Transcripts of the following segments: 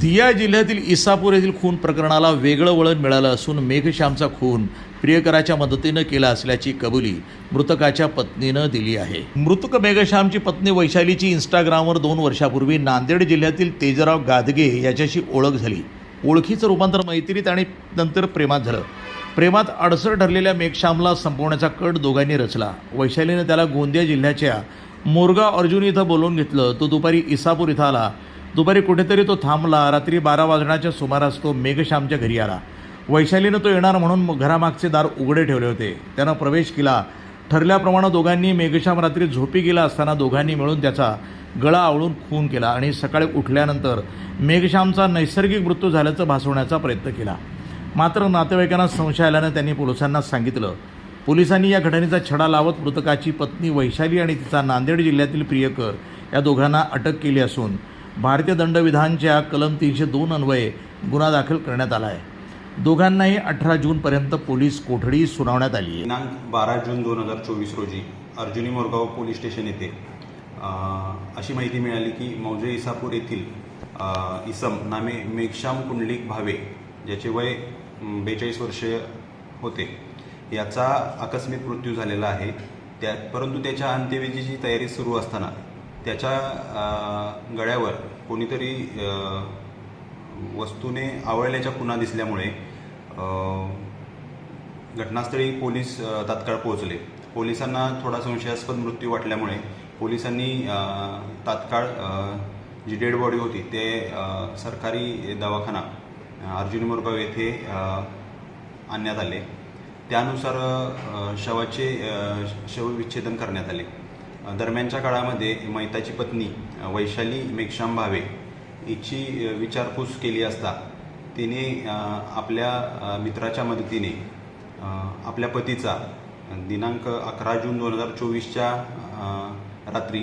दिया जिल्ह्यातील इसापूर येथील खून प्रकरणाला वेगळं वळण मिळालं असून मेघश्यामचा खून प्रियकराच्या मदतीनं केला असल्याची कबुली मृतकाच्या पत्नीनं दिली आहे. मृतक मेघश्यामची पत्नी वैशालीची इंस्टाग्रामवर दोन वर्षापूर्वी नांदेड जिल्ह्यातील तेजराव गादगे याच्याशी ओळख झाली. ओळखीचं रूपांतर मैत्रीत आणि नंतर प्रेमात झालं. प्रेमात अडसर ठरलेल्या मेघश्यामला संपवण्याचा कट दोघांनी रचला. वैशालीनं त्याला गोंदिया जिल्ह्याच्या मोरगा अर्जुन इथं बोलवून घेतलं. तो दुपारी इसापूर इथं आला. दुपारी कुठेतरी तो थांबला. रात्री बारा वाजण्याच्या सुमारास तो मेघश्यामच्या घरी आला. वैशालीनं तो येणार म्हणून घरामागचे दार उघडे ठेवले होते. त्यानं प्रवेश केला. ठरल्याप्रमाणे दोघांनी मेघश्याम रात्री झोपी गेला असताना दोघांनी मिळून त्याचा गळा आवळून खून केला आणि सकाळी उठल्यानंतर मेघश्यामचा नैसर्गिक मृत्यू झाल्याचं भासवण्याचा प्रयत्न केला. मात्र नातेवाईकांना संशय आल्यानं त्यांनी पोलिसांना सांगितलं. पोलिसांनी या घटनेचा छडा लावत मृतकाची पत्नी वैशाली आणि तिचा नांदेड जिल्ह्यातील प्रियकर या दोघांना अटक केली असून भारतीय दंडविधानच्या कलम तीनशे दोन अन्वये गुन्हा दाखल करण्यात आला आहे. दोघांनाही अठरा जूनपर्यंत पोलीस कोठडी सुनावण्यात आली आहे. दिनांक बारा जून दोन हजार चोवीस रोजी अर्जुनी मोरगाव पोलीस स्टेशन येथे अशी माहिती मिळाली की मौजे इसापूर येथील इसम नामे मेघश्याम कुंडलिक भावे ज्याचे वय बेचाळीस वर्ष होते याचा आकस्मिक मृत्यू झालेला आहे. त्या परंतु त्याच्या अंत्यविधीची तयारी सुरू असताना त्याच्या गळ्यावर कोणीतरी वस्तूने आवळल्याच्या खुणा दिसल्यामुळे घटनास्थळी पोलीस तात्काळ पोहोचले. पोलिसांना थोडा संशयास्पद मृत्यू वाटल्यामुळे पोलिसांनी तात्काळ जी डेड बॉडी होती ते सरकारी दवाखाना अर्जुन मोरगाव येथे आणण्यात आले. त्यानुसार शवाचे शवविच्छेदन करण्यात आले. दरम्यानच्या काळामध्ये मैताची पत्नी वैशाली मेघश्याम भावे हिची विचारपूस केली असता तिने आपल्या मित्राच्या मदतीने आपल्या पतीचा दिनांक अकरा जून दोन हजार चोवीसच्या रात्री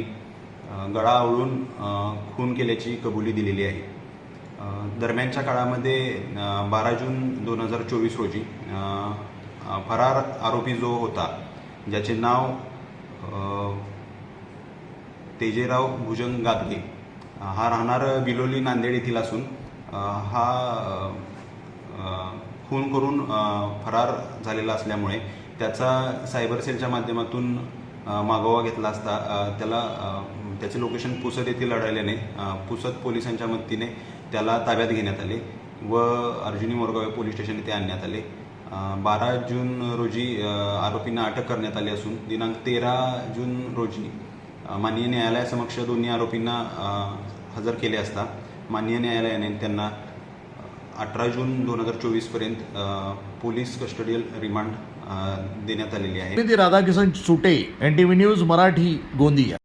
गळा आवळून खून केल्याची कबुली दिलेली आहे. दरम्यानच्या काळामध्ये बारा जून दोन हजार चोवीस रोजी फरार आरोपी जो होता ज्याचे नाव तेजेराव भुजंग गादगे हा राहणार बिलोली नांदेड येथील असून हा खून करून फरार झालेला असल्यामुळे त्याचा सायबर सेलच्या माध्यमातून मागोवा घेतला असता त्याला त्याचे लोकेशन पुसद येथील आढळल्याने अ, पुसद पोलिसांच्या मदतीने त्याला ताब्यात घेण्यात आले व अर्जुनी मोरगाव पोलीस स्टेशन येथे आणण्यात आले. बारा जून रोजी आरोपींना अटक करण्यात आली असून दिनांक तेरा जून रोजी माननीय न्यायालयासमक्ष दोन्ही आरोपींना हजर केले असता माननीय न्यायालयाने त्यांना अठरा जून दोन हजार चोवीसपर्यंत पोलीस कस्टडियल रिमांड देण्यात आलेली आहे. Radhakishan Sute N T V news Marathi Gondia.